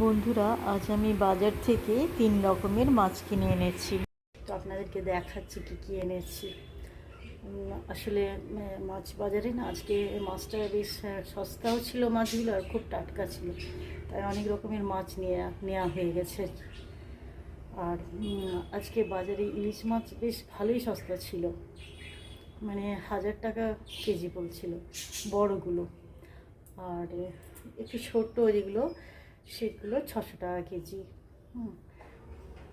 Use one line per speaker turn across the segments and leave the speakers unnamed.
বন্ধুরা, আজ আমি বাজার থেকে তিন রকমের মাছ কিনে এনেছি। তো আপনাদেরকে দেখাচ্ছি কি কি এনেছি। আসলে মাছ বাজারে না, আজকে মাছটা বেশ সস্তাও ছিল মাছগুলো আর খুব টাটকা ছিল। তাই অনেক রকমের মাছ নিয়ে নেওয়া হয়ে গেছে। আর আজকে বাজারে ইলিশ মাছ বেশ ভালোই সস্তা ছিল। মানে হাজার টাকা কেজি বলছিল, বড়গুলো। আর একটু ছোট যেগুলো সেগুলো ছশো টাকা কেজি। হুম।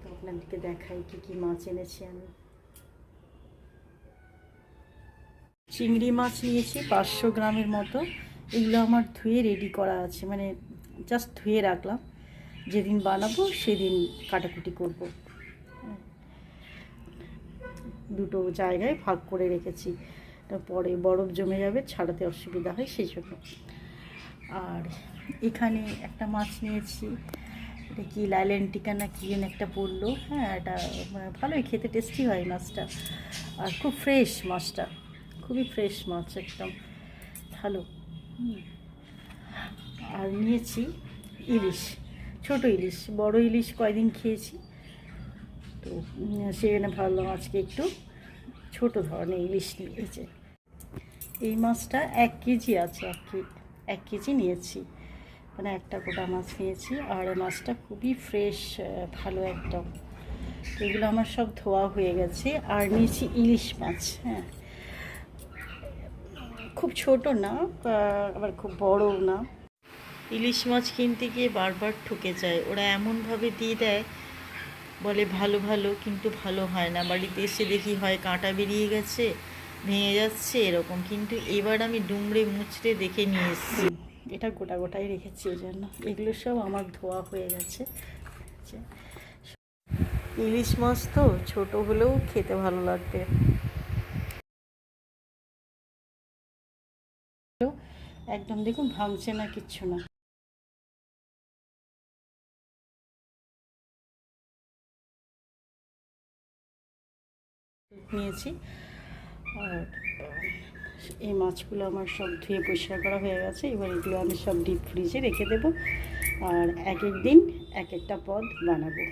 তো আপনাদেরকে দেখাই কী কী মাছ এনেছি আমি। চিংড়ি মাছ নিয়েছি পাঁচশো গ্রামের মতো। এগুলো আমার ধুয়ে রেডি করা আছে। মানে জাস্ট ধুয়ে রাখলাম। যেদিন বানাবো সেদিন কাটাকুটি করব। দুটো জায়গায় ভাগ করে রেখেছি। পরে বরফ জমে যাবে, ছাড়াতে অসুবিধা হয়, সেই জন্য। আর এখানে একটা মাছ নিয়েছি। এটা কি লাইলেন্টিকা না কি যেন একটা পড়ল। হ্যাঁ এটা মানে ভালোই খেতে টেস্টি হয় মাছটা। আর খুব ফ্রেশ মাছটা। খুবই ফ্রেশ মাছ একদম। ভালো। আর নিয়েছি ইলিশ, ছোট ইলিশ, বড় ইলিশ কয়দিন খেয়েছি। তো সেখানে ভাবলাম আজকে একটু ছোট ধরনের ইলিশ নিয়েছে এই মাছটা এক কেজি আছে এক কেজি এক কেজি নিয়েছি। মানে একটা গোটা মাছ নিয়েছি আর মাছটা খুবই ফ্রেশ ভালো একদম। এগুলো আমার সব ধোয়া হয়ে গেছে আর নিয়েছি ইলিশ মাছ হ্যাঁ। খুব ছোট না আবার খুব বড়ও না। ইলিশ মাছ কিনতে গিয়ে বারবার ঠকে যায়। ওরা এমনভাবে দিয়ে দেয়, বলে ভালো ভালো, কিন্তু ভালো হয় না। বাড়িতে এসে দেখি হয় কাঁটা বেরিয়ে গেছে ভেঙে যাচ্ছে এরকম। কিন্তু এবার আমি ডুমড়ে মুচড়ে দেখে নিয়ে এসেছি। এটা গোটা গোটাই রেখেছি ওই জন্য। এগুলো সব আমার ধোয়া হয়ে গেছে। ইলিশ মাছ তো ছোট হলেও খেতে ভালো লাগবে। একদম দেখুন ভাঙছে না কিচ্ছু না। নিয়েছি। আর এই মাছগুলো আমার সব ধুয়ে পরিষ্কার করা হয়ে গেছে। এবার এগুলো আমি সব ডিপ ফ্রিজে রেখে দেব আর এক এক দিন এক একটা পদ বানাবো।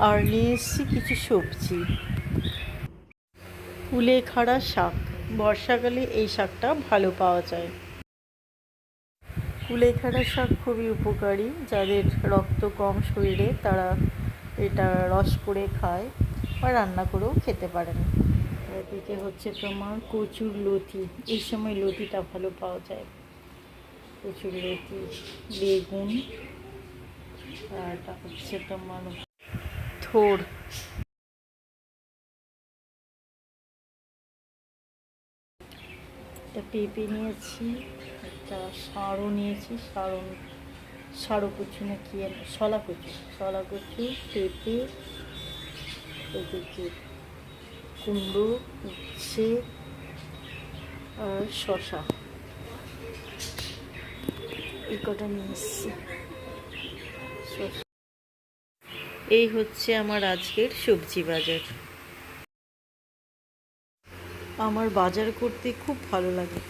আর নিয়ে এসেছি কিছু সবজি। কুলেখাড়া শাক। বর্ষাকালে এই শাকটা ভালো পাওয়া যায়। কুলেখাড়া শাক খুবই উপকারী। যাদের রক্ত কম শরীরে তারা এটা রস করে খায় বা রান্না করেও খেতে পারেন। এদিকে হচ্ছে তোমার কচুর লতি। এই সময় লতিটা ভালো পাওয়া যায়। কচুর লতি বেগুন আর এটা হচ্ছে তোমার থোর। একটা পেঁপে নিয়েছি একটা সারও নিয়েছি সারও সারো কচু না কি শলা কচু শলা কচু পেঁপে এদিকে কুমড়ো, উচ্ছে আর শশা এই কটা নিয়ে। এই হচ্ছে আমার আজকের সবজি বাজার। আমার বাজার করতে খুব ভালো লাগে।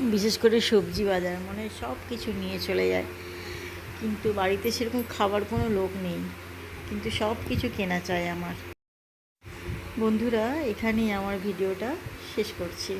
বিশেষ করে সবজি বাজার মানে সব কিছু নিয়ে চলে যায়। কিন্তু বাড়িতে সেরকম খাবার কোনো লোক নেই। কিন্তু সব কিছু কেনা চাই আমার। বন্ধুরা এখানেই আমার ভিডিওটা শেষ করছি।